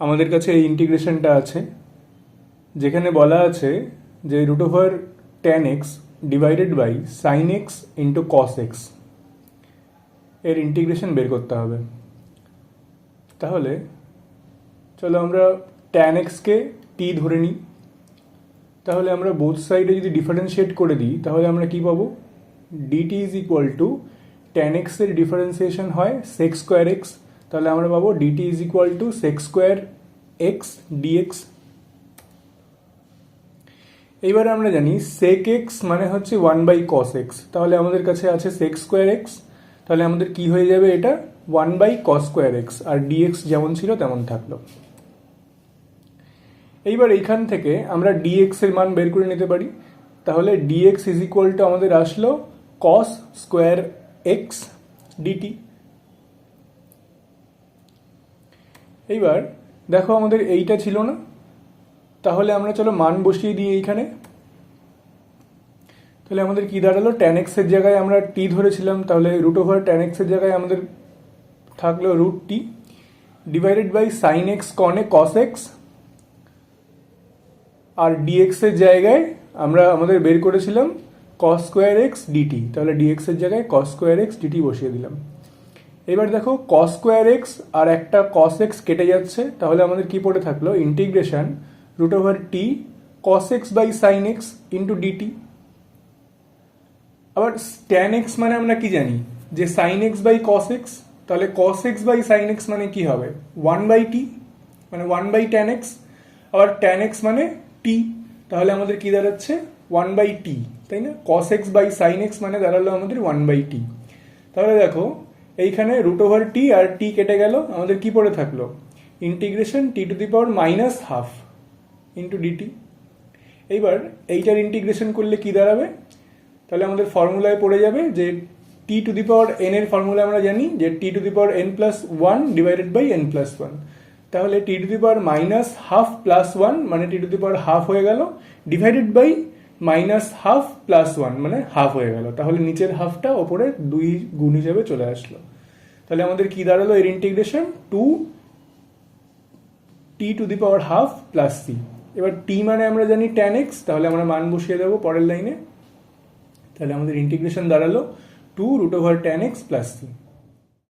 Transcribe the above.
আমাদের কাছে এই ইন্টিগ্রেশনটা আছে, যেখানে বলা আছে যে root over tan x divided by sine x into cos এক্সের ইন্টিগ্রেশন বের করতে হবে। তাহলে চলো আমরা ট্যান এক্সকে টি ধরে নিই। তাহলে আমরা বোথ সাইডে যদি ডিফারেন্সিয়েট করে দিই, তাহলে আমরা কি পাবো? D t is equal to tan এক্সের ডিফারেন্সিয়েশন হয় সেক্স স্কোয়ার এক্স তাহলে আমরা পাবো d t is equal to sec square x d x এইবারে আমরা জানি সেক এক্স মানে হচ্ছে ওয়ান বাই কস এক্স তাহলে আমাদের কাছে আছে সেক্স স্কোয়ার এক্স তাহলে আমাদের কি হয়ে যাবে এটা? One by cos square x R dx যেমন ছিল তেমন থাকল। এইবার এইখান থেকে আমরা ডিএক্স এর মান বের করে নিতে পারি। তাহলে ডিএক্স ইজ ইকুয়াল টু আমাদের আসলো কস স্কোয়ার এক্স ডিটি এইবার দেখো আমাদের এইটা ছিল না। তাহলে আমরা চলো মান বসিয়ে দিই এইখানে। তাহলে আমাদের কি দাঁড়াল? ট্যান এক্সের জায়গায় আমরা টি ধরেছিলাম, তাহলে রুট ওভার ট্যান এক্সের জায়গায় আমাদের থাকল root t divided by sine x কনে কস এক্স আর ডিএক্স এর জায়গায় আমরা আমাদের বের করেছিলাম cos square x d t তাহলে ডিএক্স এর জায়গায় কস স্কোয়ার এক্স ডিটি বসিয়ে দিলাম। এবার দেখো কস স্কোয়ার এক্স আর একটা কস এক্স কেটে যাচ্ছে, তাহলে আমাদের কি পড়ে থাকল? Integration root over t cos x by sine x into d t আবার ট্যান এক্স মানে আমরা কি জানি? যে sine x by cos x তাহলে cos x by sine x মানে কি হবে? ওয়ান বাই টি মানে ওয়ান বাই ট্যান এক্স আবার ট্যান এক্স মানে টি তাহলে আমাদের কি দাঁড়াচ্ছে? ওয়ান বাই টি তাই না? Cos x by sine x মানে দাঁড়াল আমাদের ওয়ান বাই টি তাহলে দেখো এইখানে রুট ওভার টি আর টি কেটে গেল, আমাদের কি পড়ে থাকল? Integration t to the power minus half into d t এইবার এইটার ইন্টিগ্রেশন করলে কি দাঁড়াবে? তাহলে আমাদের ফর্মুলায় পড়ে যাবে যে t to the power n এর ফর্মুলা আমরা জানি, যে t to the power n plus one divided by n plus one তাহলে t to the power minus half plus one মানে t to the power half হয়ে গেল divided by minus half plus one মানে half হয়ে গেল। তাহলে নিচের হাফটা ওপরে দুই গুণ হিসেবে চলে আসলো। তাহলে আমাদের কি দাঁড়াল এর integration two t to the power half plus c এবার টি মানে আমরা জানি ট্যান এক্স তাহলে আমরা মান বসিয়ে দেবো পরের লাইনে তাহলে আমাদের ইন্টিগ্রেশন দাঁড়াল two root over tan x plus c